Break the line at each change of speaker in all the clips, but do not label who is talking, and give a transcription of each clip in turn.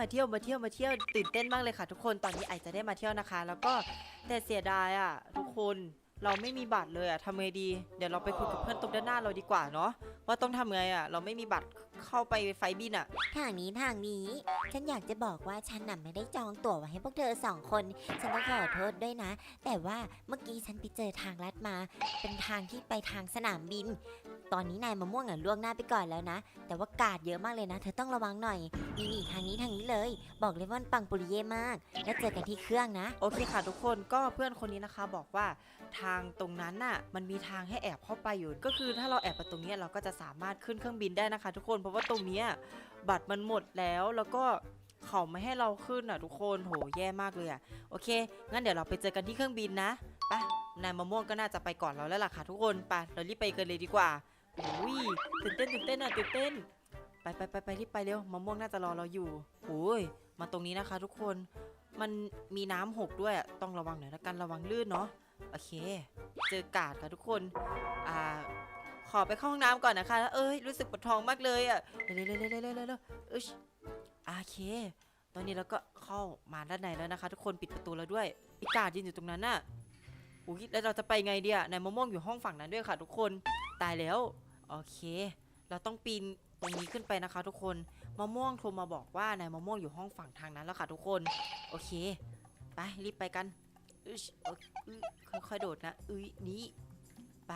มาเที่ยวมาเที่ยวมาเที่ยวตื่นเต้นมากเลยค่ะ ทุกคนตอนนี้ไอจะได้มาเที่ยวนะคะ แล้วก็แต่เสียดายอะ ทุกคนเราไม่มีบัตรเลยอะทำไงดี เดี๋ยวเราไปคุยกับเพื่อนตรงด้านหน้าเราดีกว่าเนาะว่าต้องทำไงอะ เราไม่มีบัตร เข้าไปไฟบินอะ
ทางนี้ทางนี้ ฉันอยากจะบอกว่าฉันน่ะไม่ได้จองตั๋วไว้ให้พวกเธอสองคน ฉันต้องขอโทษด้วยนะ แต่ว่าเมื่อกี้ฉันไปเจอทางลัดมา เป็นทางที่ไปทางสนามบิน ตอนนี้นายมะม่วงอะล่วงหน้าไปก่อนแล้วนะ แต่ว่ากาดเยอะมากเลยนะ เธอต้องระวังหน่อย นี่นี่ทางนี้ทางนี้เลย บอกเลยว่ามันปังปุริเย่มาก แล้วเจอกันที่เครื่องนะ
โอเคค่ะทุกคนก็เพื่อนคนนี้นะคะบอกว่าทางตรงนั้นน่ะมันมีทางให้แอบเข้าไปอยู่ ก็คือถ้าเราแอบไปตรงเนี้ยเราก็จะสามารถขึ้นเครื่องบินได้นะคะ ทุกคนเพราะว่าตรงเนี้ยบัตรมันหมดแล้วแล้วก็เขาไม่ให้เราขึ้นอะทุกคนโหแย่มากเลยอะโอเค งั้นเดี๋ยวเราไปเจอกันที่เครื่องบินนะไปนายมะม่วงก็น่าจะไปก่อนเราแล้วล่ะค่ะทุกคนไปเรารีบไปกันเลยดีกว่าโอ้ยตื่นเต้นตื่นเต้นอะตื่นเต้นไปไปไปไปรีบไปเร็วมะม่วงน่าจะรอเราอยู่โอ้ยมาตรงนี้นะคะ ทุกคนมันมีน้ำหกด้วยต้องระวังหน่อยละกันระวังลื่นเนาะโอเค เจอกาดค่ะทุกคนอ่า ขอไปเข้าห้องน้ำก่อนนะคะแล้วเอ้ย รู้สึกปวดท้องมากเลยอะ เร็วเร็วเร็วเร็วเร็วเร็วเร็วเอ้ยโอเค ตอนนี้เราก็เข้ามาด้านในแล้วนะคะ ทุกคนปิดประตูแล้วด้วยอีกาดยืนอยู่ตรงนั้นน่ะอุ้ยแล้วเราจะไปไงเดียนายมะม่วงอยู่ห้องฝั่งนั้นด้วยค่ะ ทุกคน ตายแล้ว โอเค เราต้องปีนตรงนี้ขึ้นไปนะคะ ทุกคน มะม่วงโทรมาบอกว่านายมะม่วงอยู่ห้องฝั่งทางนั้นแล้วค่ะ ทุกคน โอเค ไปรีบไปกันอึชโออึค่อยๆโดดนะ อุ้ยนี่ไป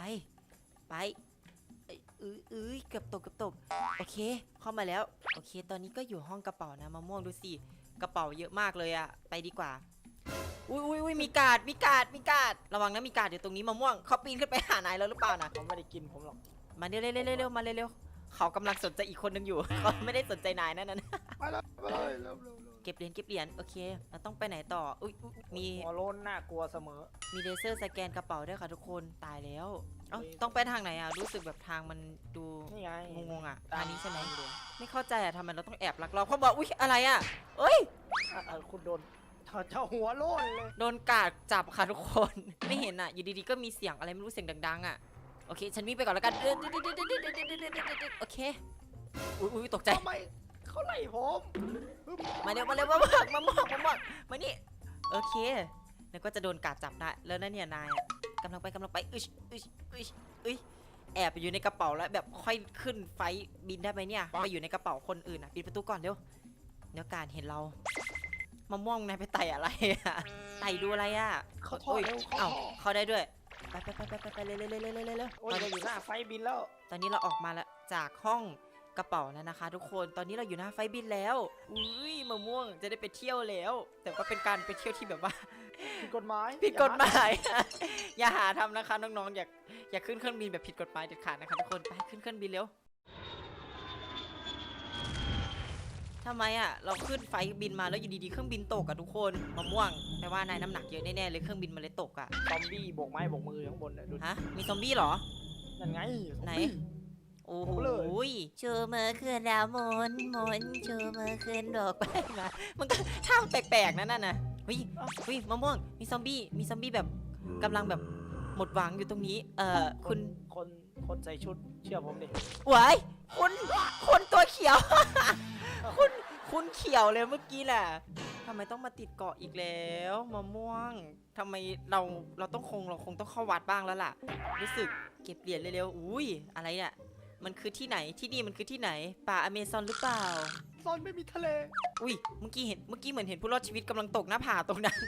ไป อ้ยอุ้ยอุ้ยเกือบตกเกือบตกโอเค เข้ามาแล้ว โอเค ตอนนี้ก็อยู่ห้องกระเป๋านะมะม่วงดูสิกระเป๋าเยอะมากเลยอะไปดีกว่าอุ้ยอุ้ยอุ้ยมีการ์ดมีการ์ดมีการ์ดระวังนะมีการ์ดอยู่ตรงนี้มะม่วงเขาปีนขึ้นไปหานายแล้วหรือเปล่านะ
เขาไม่ได้กินผมหรอก
มาเร็วเร็วเร็วเร็วมาเร็วเร็วเขากำลังสนใจอีกคนนึงอยู่ เขาไม่ได้สนใจนายนั่นนะ
ไปแล้วไปเลยเร็วเร็วเร็ว
เก็บเหรียญเก็บเหรียญโอเคเราต้องไปไหนต่ออุ้ยอุ๊ยมี
หัวโล้นน่ากลัวเสมอ
มีเลเซอร์สแกนกระเป๋าด้วยค่ะทุกคนตายแล้วเอ้า
เฮ้ย
ต้องไปทางไหนอะ รู้สึกแบบทางมันดู
นี่ไง
งงๆอะ
ตา
ทางนี้ใช่ไหม
เหลือง
ไม่เข้าใจอะทำไมเราต้องแอบลักลอบเขาบอกอุ้ยอะไรอะเอ้ย
อะอะคุณโดนเธอเจ้าหัวโล้นเลย
โดนกาดจับค่ะทุกคน ไม่เห็นอะ อยู่ดีๆ ก็มีเสียงอะไรไม่รู้เสียงดังๆ อะ โอเค ฉันวิ่งไปก่อนแล้วกันเออโอเค อุ้ยอุ้ยตกใจ
ทำไมเขาไล่ผม
มาเร็วมาเร็วมาหมอกมาหมอกมาหมอกมานี่ โอเค แล้วก็จะโดนกาดจับได้ แล้วนั่นเนี่ยนายอะ กำลังไปกำลังไปอึชอึชอึชอึชแอบไปอยู่ในกระเป๋าแล้วแบบค่อยขึ้นไฟท์บินได้ไหมเนี่ยไปอยู่ในกระเป๋าคนอื่นอะปิดประตูก่อนเร็วเดี๋ยวการเห็นเรามะม่วงนายไปไต่อะไรอะไต่ดูอะไรอะ
เขาท่อ
โอ้ย
เร็วเขา
เอ้า
ท่อ
เข้าได้ด้วยไปไปไปไปไปไปเร็วเร็วเร็วเร็วเร็วเร็ว
โอ้ยเราอยู่หน้าไฟบินแล้ว
ตอนนี้เราออกมาแล้วจากห้อง กระเป๋าแล้วนะคะ ทุกคนตอนนี้เราอยู่หน้าไฟบินแล้วอุ้ยมะม่วงจะได้ไปเที่ยวแล้ว แต่ก็เป็นการไปเที่ยวที่แบบว่า
ผิดกฎหมาย
ผิดกฎหมาย อย่าหาทำนะคะน้องๆ อย่าอย่าขึ้นเครื่องบินแบบผิดกฎหมายเด็ดขาดนะคะทุกคนไปขึ้นเครื่องบินเร็วทำไมอะเราขึ้นไฟล์บินมาแล้วอยู่ดีๆเครื่องบินตกอะทุกคนมะม่วงแปลว่านายน้ำหนักเยอะแน่ๆเลยเครื่องบินมันเลยตกอะ
ซอมบี้โบกไม้โบกมืออยู่ข้างบนเนี่ยดู
ฮะมีซอมบี้เหรอ
นั่นไงซอม
ไหน
บี้
โอ้โห
ผมเลย
ชูมือขึ้นแล้วหมุนหมุนชูมือขึ้นโดก
ไปมามันก็ท่าแปลกๆนั่นน่ะเฮ้ยเฮ้ยมะม่วงมีซอมบี้มีซอมบี้แบบกำลังแบบหมดหวังอยู่ตรงนี้ เอ่อคุณ
คนคนใส่ชุดเชื่อผมดิ
หวายคุณคนตัวเขียว คุณคุณเขียวเลยเมื่อกี้แหละทำไมต้องมาติดเกาะอีกแล้วมะม่วงทำไมเราเราต้องคงเราคงต้องเข้าวัดบ้างแล้วล่ะ รู้สึกเก็บเหรียญเร็วๆอุ้ยอะไรเนี่ย มันคือที่ไหนที่นี่มันคือที่ไหน ป่าอเมซอนหรือเปล่า
ซอนไม่มีทะเล
อุ้ยเมื่อกี้เห็นเมื่อกี้เหมือนเห็นผู้รอดชีวิตกำลังตกหน้าผาตรงนั้น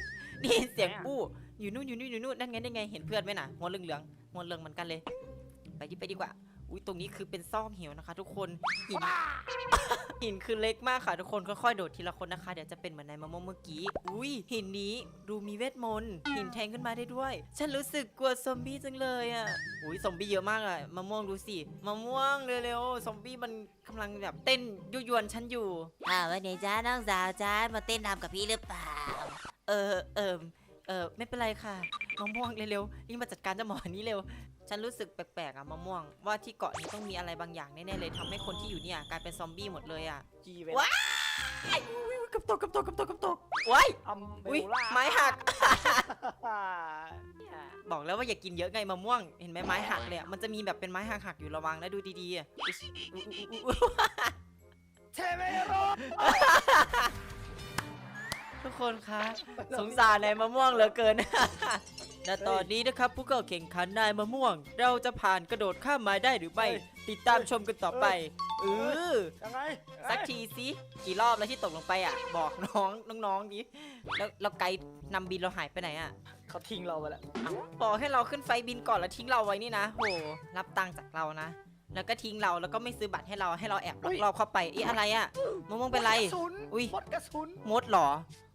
นี่เห็นเสียง
ไหนอะ
อู้อยู่นู่นอยู่นู่นอยู่นู่นนั่นไงนั่นไงเห็นเพื่อนไหมน่ะหัวเหลืองๆหัวเหลืองเหมือนกันเลย ไปดิไปดีกว่า อุ้ยตรงนี้คือเป็นซอกเหวนะคะ ทุกคนหินหินคือเล็กมากค่ะทุกคนค่อยๆโดดทีละคนนะคะ เดี๋ยวจะเป็นเหมือนในมะม่วงเมื่อกี้ อุ้ยหินนี้ดูมีเวทมนต์หินแทงขึ้นมาได้ด้วย ฉันรู้สึกกลัวซอมบี้จังเลยอะอุ้ยซอมบี้เยอะมากอะมะม่วงดูสิมะม่วงเร็วๆซอมบี้มันกำลังแบบเต้นยุยวนฉันอยู่
อ่าวันนี้จ้าน้องสาวจ้ามาเต้นรำกับพี่หรือเปล่า
เออเออเออไม่เป็นไรค่ะมะม่วงเร็วๆรีบมาจัดการเจ้าหมอนี้เร็ว ฉันรู้สึกแปลกๆอะมะม่วง ว่าที่เกาะนี้ต้องมีอะไรบางอย่างแน่ๆเลยทำให้คนที่อยู่เนี่ยกลายเป็นซอมบี้หมดเลยอะ
จีเวน
ว้ากับตกกับตกกับตกกับตกว้าย
อัมเบ
อุ้ย
ลล่า
ไม้หัก
เนี่ย
บอกแล้วว่าอย่ากินเยอะไงมะม่วง เห็นไหมไม้หักเลยอะมันจะมีแบบเป็นไม้หักหักๆอยู่ระวังนะดูดีๆอะอุ๊ยอุ๊ยอุ๊ยอุ๊ย
เทเมโร
ทุกคนคะสงสารนายมะม่วงเหลือเกิน และตอนนี้นะครับผู้เข้าแข่งขันนายมะม่วง เราจะผ่านกระโดดข้ามไม้ได้หรือไม่ ติดตามชมกันต่อไปเออ
ยังไง
สักทีสิกี่รอบแล้วที่ตกลงไปอะ บอกน้องน้องๆดิแล้วแล้วไกด์นำบินเราหายไปไหนอะ
เขาทิ้งเราไปแล้ว
บอกให้เราขึ้นไฟบินก่อนแล้วทิ้งเราไว้นี่นะโหรับตังค์จากเรานะ แล้วก็ทิ้งเราแล้วก็ไม่ซื้อบัตรให้เราให้เราแอบลักลอบเข้าไปอีอะไรอะมะม่วงเป็นไร
กระสุน
อุ๊ย
หมดกระสุน
มดเหรอ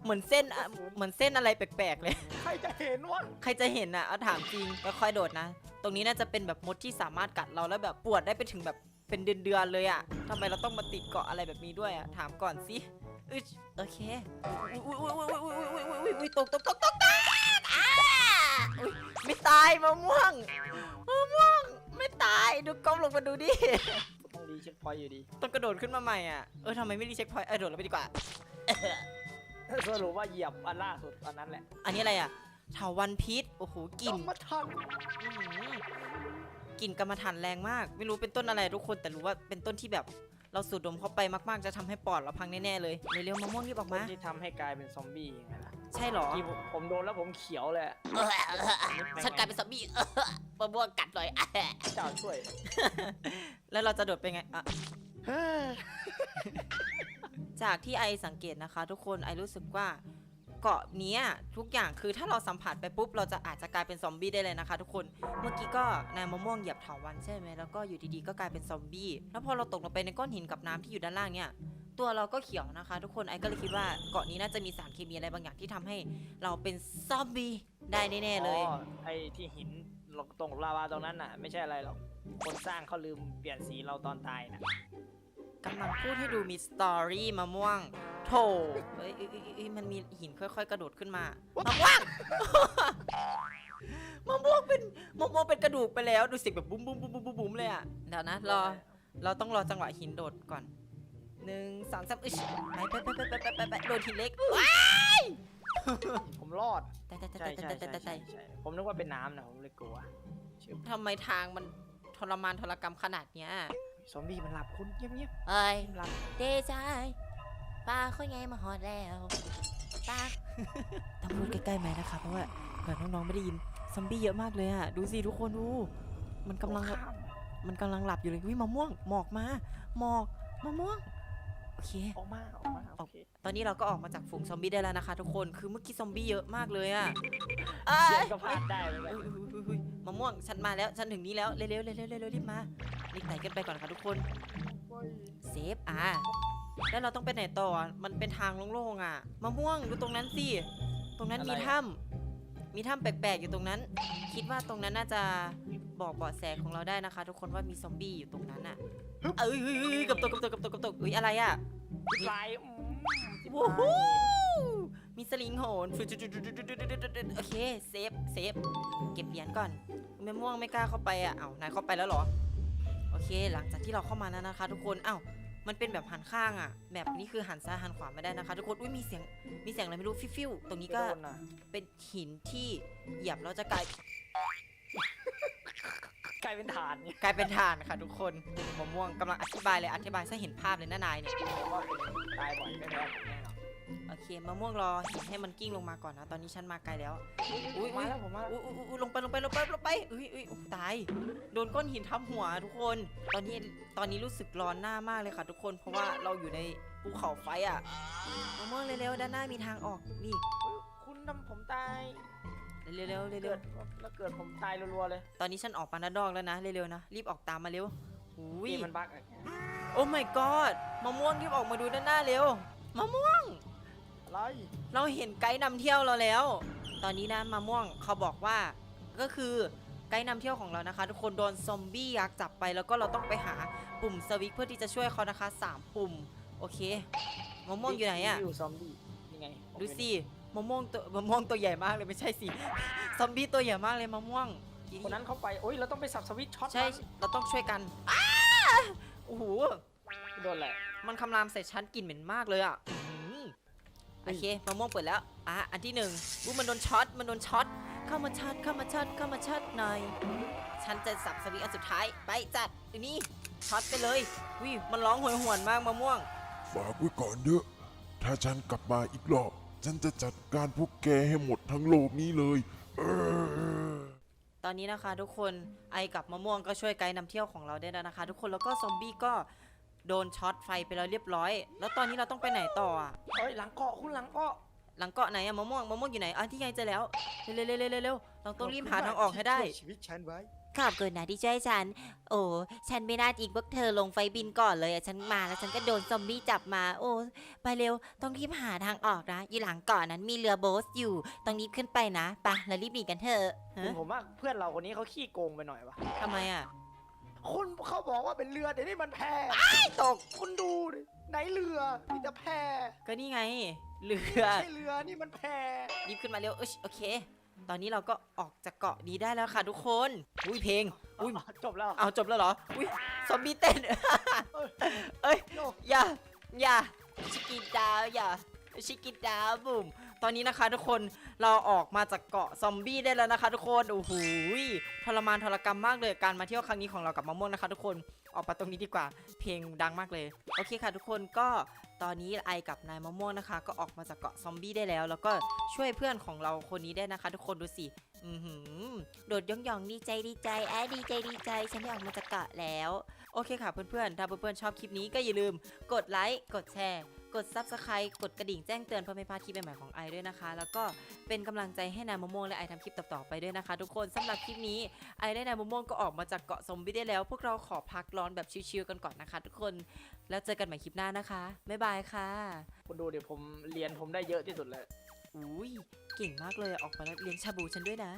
เหมือนเส้นอะเหมือนเส้นอะไรแปลกๆเลย
ใครจะเห็นวะ
ใครจะเห็นอะเอาถามจริงก็ค่อยโดดนะ ตรงนี้น่าจะเป็นแบบมดที่สามารถกัดเราแล้วแบบปวดได้ไปถึงแบบเป็นเดือนๆเลยอะทำไมเราต้องมาติดเกาะอะไรแบบนี้ด้วยอะถามก่อนสิอึ๊ยโอเคอุ้ยอุ้ยอุ้ยอุ้ยอุ้ยอุ้ยอุ้ยอุ้ยตกตกตกตกตกอ้าอุ๊ยไม่ตายมะม่วงมะม่วง ไม่ตายดูก้มลงมาดูดิ
ต้องรีเช็คพอยต์อยู่ดี
ต้องกระโดดขึ้นมาใหม่อะ เออทำไมไม่รีเช็คพอยต์เออโดดลงไปดีกว่า
สรุปว่าเหยียบอันล่าสุดอันนั้นแหละ
อันนี้อะไรอะเถาวันพิษ โอ้โหกลิ่น
ต้องมาทัน
อื้อหือกลิ่นกรรมฐานแรงมาก ไม่รู้เป็นต้นอะไรทุกคนแต่รู้ว่าเป็นต้นที่แบบ เราสูดดมเข้าไปมากๆ จะทำให้ปอดเราพังแน่ๆเลยเร็วๆมะม่วงรีบออก
คน
มา
ที่ทำให้กลายเป็นซอมบี้ยังไงล่ะ
ใช่เหรอ
ที่ผมผมโดนแล้วผมเขียวเลยอะ
ฉันกลายเป็นซอมบี้เออมะม่วงกัดเลยอะ
เจ้าช่วย
แล้วเราจะโดดไปไงอะ
เฮ้ย
จากที่ไอสังเกตนะคะ ทุกคนไอรู้สึกว่าเกาะเนี้ยทุกอย่างคือถ้าเราสัมผัสไปปุ๊บ เราจะอาจจะกลายเป็นซอมบี้ได้เลยนะคะ ทุกคนเมื่อกี้ก็นายมะม่วงเหยียบเถาวันใช่ไหมแล้วก็อยู่ดีๆก็กลายเป็นซอมบี้แล้วพอเราตกลงไปในก้อนหินกับน้ำที่อยู่ด้านล่างเนี่ย ตัวเราก็เขียวนะคะ ทุกคนไอก็เลยคิดว่าเกาะนี้น่าจะมีสารเคมีอะไรบางอย่างที่ทำให้เราเป็นซอมบี้ได้แน่ๆเลย
อ๋อไอ้ที่หินตรงลาวาตรงนั้นน่ะ ไม่ใช่อะไรหรอก คนสร้างเขาลืมเปลี่ยนสีเราตอนตายน่ะ
กำลังพูดให้ดูมีสตอรี่มะม่วงโถเอ้ยเอ้ยเอ้ยเอ้ยมันมีหินค่อย ๆ กระโดดขึ้นมามะม่วง มะม่วงเป็นมะม่วงเป็นกระดูกไปแล้ว ดูสิแบบบุ้มบุ้มบุ้มบุ้มบุ้มบุ้มเลยอะเดี๋ยวนะรอ เราต้องรอจังหวะหินโดดก่อน หนึ่งสองสามอึชไปไปไปไปไปไปไปโดนหินเล็กว้าย
ผมรอด
แต่แต่แต่
ใช่
แต่
ใช่
แต่
ใช่
แต่แต่
ใช่ใช่ผมนึกว่าเป็นน้ำนะผมเลยกลัวเชื่อ
ทำไมทางมันทรมานทรกรรมขนาดเนี้ย
ซอมบี้มันหลับคุณเงียบ
เอ้ย
ๆหลับ
เดชายป้าเขาไงมาหอดแล้วป้า
ต้องพูดใกล้ๆไหมนะคะเพราะว่าเผื่อน้องๆไม่ได้ยินซอมบี้เยอะมากเลยอะดูสิทุกคนดู มันกำลัง
ข้าม
มันกำลังหลับอยู่เลยวิมะม่วงหมอกมาหมอกมะม่วงโอเค
ออกมาออกมาโอเค
ตอนนี้เราก็ออกมาจากฝูงซอมบี้ได้แล้วนะคะ ทุกคนคือเมื่อกี้ซอมบี้เยอะมากเลยอะเอ้
เสีย
ย
งก็พลาดได้เหมือนกัน
อุ๊ยอุ๊ยอุ๊ยอุ๊ยมะม่วงฉันมาแล้วฉันถึงนี้แล้วเร็วๆเร็วๆเร็วๆเร็วๆรีบมารีบไต่กันไปก่อนค่ะทุกคน
โอ้ย
เซฟอะแล้วเราต้องไปไหนต่ออะมันเป็นทางโล่งๆอะมะม่วงดูตรงนั้นสิตรงนั้นมีถ้ำ มีถ้ำแปลกๆอยู่ตรงนั้น คิดว่าตรงนั้นน่าจะบอกเบาะแสของเราได้นะคะ ทุกคนว่ามีซอมบี้อยู่ตรงนั้นอะเอ้ยเอ้ยเอ้ยกับตกกับตกกับตกกับตกอุ้ยอะไรอะ
สิบลายอืมสิบ
ว้า
ลา
วยมีสลิงโหนฟุโอเคเซฟเซฟเก็บเหรียญก่อนแม่ม่วงไม่กล้าเข้าไปอะเอ้านายเข้าไปแล้วเหรอโอเค หลังจากที่เราเข้ามาแล้วนะคะ ทุกคนเอ้า มันเป็นแบบหันข้างอะแบบนี้คือหันซ้ายหันขวาไม่ได้นะคะทุกคนอุ้ยมีเสียงมีเสียงอะไรไม่รู้ฟิวฟิวตรงนี้ก็
โดนน่ะ
เป็นหินที่เหยียบแล้วจะกลาย
กลายเป็นฐานเนี่ย
กลายเป็นฐานค่ะทุกคนมะม่วงกำลังอธิบายเลยอธิบายซะเห็นภาพเลยนะนายเนี่ย
ผมว่าเป็นตายบ่อยไม่แพ้ผมแน่นอน
โอเคมะม่วงรอหินให้มันกิ้งลงมาก่อนนะ ตอนนี้ฉันมาไกลแล้ว อุ๊ย
มาแล้วผมมาแล้ว
อุ๊ยอุ๊ยอุ๊ยลงไปลงไปลงไปลงไปอุ้ยอุ้ยอุ๊ยตาย โดนก้อนหินทับหัวทุกคน ตอนนี้ตอนนี้รู้สึกร้อนหน้ามากเลยค่ะ ทุกคน เพราะว่าเราอยู่ในภูเขาไฟอะมะม่วงเร็วๆด้านหน้ามีทางออก นี่
คุณทำผมตาย
เร็วๆเร็วๆเร็
เกิ
ว
ดแล้วเกิดผมตายรัวๆเลย
ๆตอนนี้ฉันออกมาหน้าดอกแล้วนะ เร็วๆนะ รีบออกตามมาเร็วอุ้ย
นี่มันบั๊กอะ
โอ้ my god มะม่วงรีบออกมาดูด้านหน้าเร็ว มะม่วง
อะไร
เราเห็นไกด์นำเที่ยวเราแล้ว ตอนนี้นะมะม่วงเขาบอกว่า ก็คือไกด์นำเที่ยวของเรานะคะ ทุกคนโดนซอมบี้ยักษ์จับไปแล้วก็เราต้องไปหาปุ่มสวิตช์เพื่อที่จะช่วยเขานะคะสามปุ่ม โอเคมะม่วงอยู่ไหนอะ
อยู่ซอมบี้นี่ไงผม
ดู
อยู่
สิมะม่วงตัวมะม่วงตัวใหญ่มากเลยไม่ใช่สิซอมบี้ตัวใหญ่มากเลยมะม่วง
นี่คนนั้นเข้าไปโอ้ยเราต้องไปสับสวิตช์ช็อต
ใช่
มัน
เราต้องช่วยกันอ้าโอ้โห
โดนแหละ
มันคำรามใส่ชั้นกลิ่นเหม็นมากเลยอะอื้อหือ โอเคมะม่วงเปิดแล้วอะอันที่หนึ่งอู้มันโดนช็อตมันโดนช็อตเข้ามาช็อตเข้ามาช็อตเข้ามาช็อตหน่อยฉันจะสับสวิตช์อันสุดท้ายไปจัดอันนี้ช็อตไปเลยวิมันร้องหวยหวนมากมะม่วง
ฝากไว้ก่อนเถอะถ้าฉันกลับมาอีกรอบฉันจะจัดการพวกแกให้หมดทั้งโลกนี้เลยเออ
ตอนนี้นะคะทุกคนไอกับมะม่วงก็ช่วยไกด์นำเที่ยวของเราได้แล้วนะคะ ทุกคนแล้วก็ซอมบี้ก็ โดนช็อตไฟไปแล้วเรียบร้อย แล้วตอนนี้เราต้องไปไหนต่ออะ
เฮ้ยหลังเกาะคุณหลังเกาะ
หลังเกาะไหนอะมะม่วงมะม่วงอยู่ไหนอะที่ไงเจอแล้วเร็วเร็วเร็วเร็วเร็วเราต้องรีบหาทางออกให้ได้
ช่วยชีวิตฉันไว้
ขอบคุณนะที่ช่วยฉัน โอ้ ฉันไม่น่าทิ้งพวกเธอลงไฟบินก่อนเลยอะฉันมาแล้วฉันก็โดนซอมบี้จับมา โอ้ ไปเร็ว ต้องรีบหาทางออกนะ อยู่หลังเกาะนั้นมีเรือโบ๊ทอยู่ ต้องรีบขึ้นไปนะ ไปะแล้วรีบหนีกันเถอะ
ฮะ
คุณผมว่าเพื่อนเราคนนี้เขาขี้โกงไปหน่อยวะ
ทำไมอะ
คุณเขาบอกว่าเป็นเรือแต่นี่มันแพตก คุณดูดิไหนเรือมีแต่แพ
ก็นี่ไง เรือ
ไม่ใช่เรือนี่มันแพ
รีบขึ้นมาเร็วเอยโอเค ตอนนี้เราก็ออกจากเกาะนี้ได้แล้วค่ะทุกคน อุ้ยเพลง อุ้ย
จบแล้ว
เอาจบแล้วเหรอ อุ้ยซอมบี้เต้น
เอ้ย
เอ้ย
โย
อย่า อย่าชิกิดาวอย่า ชิกิดาบุ่มตอนนี้นะคะทุกคนเราออกมาจากเกาะซอมบี้ได้แล้วนะคะทุกคนโอ้โหทรมานทรกรรมมากเลยการมาเที่ยวครั้งนี้ของเรากับมะม่วงนะคะ ทุกคนออกมาตรงนี้ดีกว่า เพลงดังมากเลยโอเคค่ะ ทุกคนก็ตอนนี้ไอกับนายมะม่วงนะคะ ก็ออกมาจากเกาะซอมบี้ได้แล้ว แล้วก็ช่วยเพื่อนของเราคนนี้ได้นะคะ ทุกคนดูสิอือหือ
โดดย่องยองดีใจดีใจแอะดีใจดีใจ ฉันได้ออกมาจากเกาะแล้ว
โอเคค่ะเพื่อนๆถ้าเพื่อนๆชอบคลิปนี้ก็อย่าลืม กดไลค์กดแชร์ กด Subscribe กดกระดิ่งแจ้งเตือนเพื่อไม่พลาดคลิปใหม่ๆของไอด้วยนะคะ แล้วก็เป็นกำลังใจให้นายมะม่วงและไอทำคลิปต่อๆไปด้วยนะคะ ทุกคนสำหรับคลิปนี้ไอและนายมะม่วงก็ออกมาจากเกาะซอมบี้ได้แล้ว พวกเราขอพักร้อนแบบชิลๆกันก่อนนะคะ ทุกคนแล้วเจอกันใหม่คลิปหน้านะคะบ๊ายบายค่ะ
คุณดูเดี๋ยวผมเรียนผมได้เยอะที่สุดเลย
อุ้ยเก่งมากเลยออกมาแล้วเลี้ยงชาบูฉันด้วยนะ